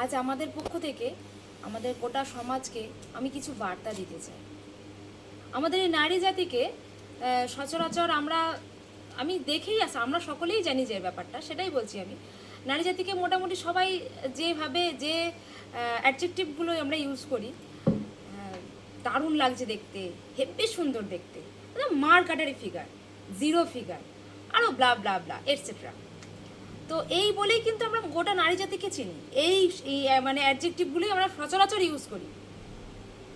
আজ আমাদের পক্ষ থেকে আমাদের গোটা সমাজকে আমি কিছু বার্তা দিতে চাই। আমাদের এই নারী জাতিকে সচরাচর আমরা, আমি দেখেই আসি আমরা সকলেই জানি যে ব্যাপারটা, সেটাই বলছি আমি। নারী জাতিকে মোটামুটি সবাই যেভাবে, যে অ্যাডজেক্টিভগুলো আমরা ইউজ করি দারুণ লাগছে দেখতে, হেব্বি সুন্দর দেখতে মার কাটারি ফিগার জিরো ফিগার আরও ব্লা ব্লা ব্লা এটসেট্রা তো এই বলেই কিন্তু আমরা গোটা নারী জাতিকে চিনি। এই মানে অ্যাডজেক্টিভগুলোই আমরা সচরাচর ইউজ করি।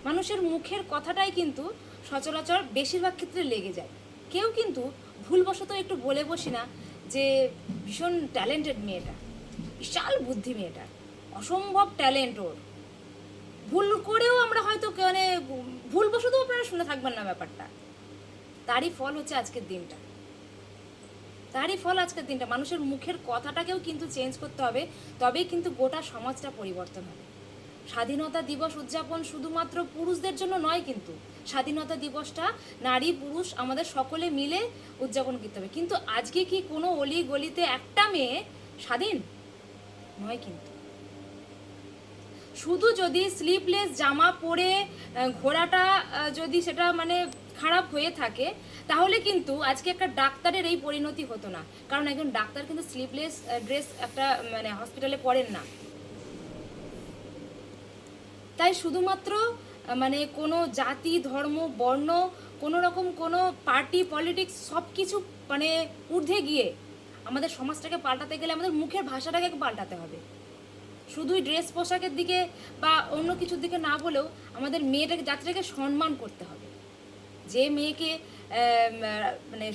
মানুষের মুখের কথাটাই কিন্তু সচরাচর বেশিরভাগ ক্ষেত্রে লেগে যায়। কেউ কিন্তু ভুলবশত একটু বলে বসি না যে, ভীষণ ট্যালেন্টেড মেয়েটা, বিশাল বুদ্ধি মেয়েটা, অসম্ভব ট্যালেন্ট ওর। ভুল করেও আমরা হয়তো মানে ভুলবশত আপনারা শুনে থাকবেন না ব্যাপারটা। তারই ফল হচ্ছে আজকের দিনটা। তারই ফল আজকের দিনটা। মানুষের মুখের কথাটাকেও কিন্তু চেঞ্জ করতে হবে, তবেই কিন্তু গোটা সমাজটা পরিবর্তন হবে। স্বাধীনতা দিবস উদযাপন শুধুমাত্র পুরুষদের জন্য নয় কিন্তু, স্বাধীনতা দিবসটা নারী, পুরুষ, আমাদের সকলে মিলে উদযাপন করতে হবে। কিন্তু আজকে কি কোনো অলি গলিতে একটা মেয়ে স্বাধীন? নয় কিন্তু। শুধু যদি স্লিপলেস জামা পরে ঘোরাটা যদি সেটা মানে খারাপ হয়ে থাকে, তাহলে কিন্তু আজকে একটা ডাক্তারের এই পরিণতি হতো না। কারণ একজন ডাক্তার কিন্তু স্লিপলেস ড্রেস একটা মানে হসপিটালে পড়েন না। তাই শুধুমাত্র মানে কোনো জাতি, ধর্ম, বর্ণ, কোনো রকম কোনো পার্টি পলিটিক্স সব কিছু মানে ঊর্ধ্বে গিয়ে আমাদের সমাজটাকে পাল্টাতে গেলে আমাদের মুখের ভাষাটাকে পাল্টাতে হবে। শুধুই ড্রেস পোশাকের দিকে বা অন্য কিছুর দিকে না বলেও আমাদের মেয়েটাকে, জাতিটাকে সম্মান করতে হবে। যে মেয়েকে মানে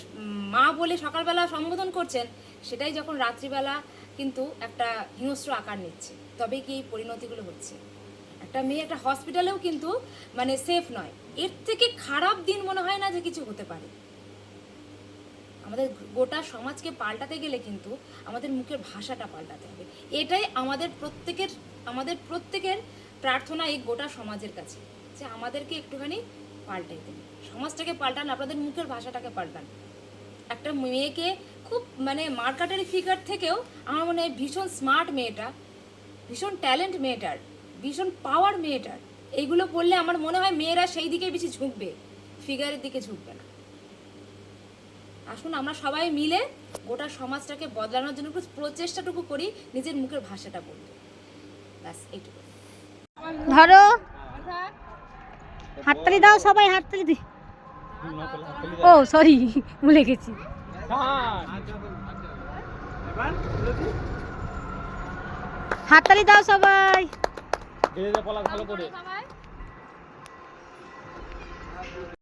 মা বলে সকালবেলা সম্বোধন করছেন, সেটাই যখন রাত্রিবেলা কিন্তু একটা হিংস্র আকার নিচ্ছে। তবে কি এই পরিণতিগুলো হচ্ছে? একটা মেয়ে একটা হসপিটালেও কিন্তু মানে সেফ নয়। এর থেকে খারাপ দিন মনে হয় না যে কিছু হতে পারে। আমাদের গোটা সমাজকে পাল্টাতে গেলে কিন্তু আমাদের মুখের ভাষাটা পাল্টাতে হবে। এটাই আমাদের প্রত্যেকের আমাদের প্রত্যেকের প্রার্থনা এই গোটা সমাজের কাছে। যে আমাদেরকে একটুখানি পাল্টাই দেবে। সমাজটাকে পাল্টান আপনাদের মুখের ভাষাটাকে পাল্টান। একটা মেয়েকে খুব মানে মার্কাটারি ফিগার থেকেও আমার মনে হয় ভীষণ স্মার্ট মেয়েটা ভীষণ ট্যালেন্ট মেয়েটার ভীষণ পাওয়ার মেয়েটার এইগুলো পড়লে আমার মনে হয় মেয়েরা সেই দিকে বেশি ঝুঁকবে ফিগারের দিকে ঝুঁকবে না। আসুন আমরা সবাই মিলে গোটা সমাজটাকে বদলানোর জন্য একটু প্রচেষ্টাটুকু করি নিজের মুখের ভাষাটা বলতে। ব্যাস এইটুকু। ধরো। হাততালি দাও সবাই হাততালি দি। ও সরি ভুলে গেছি। হাততালি দাও সবাই। ভালো করে।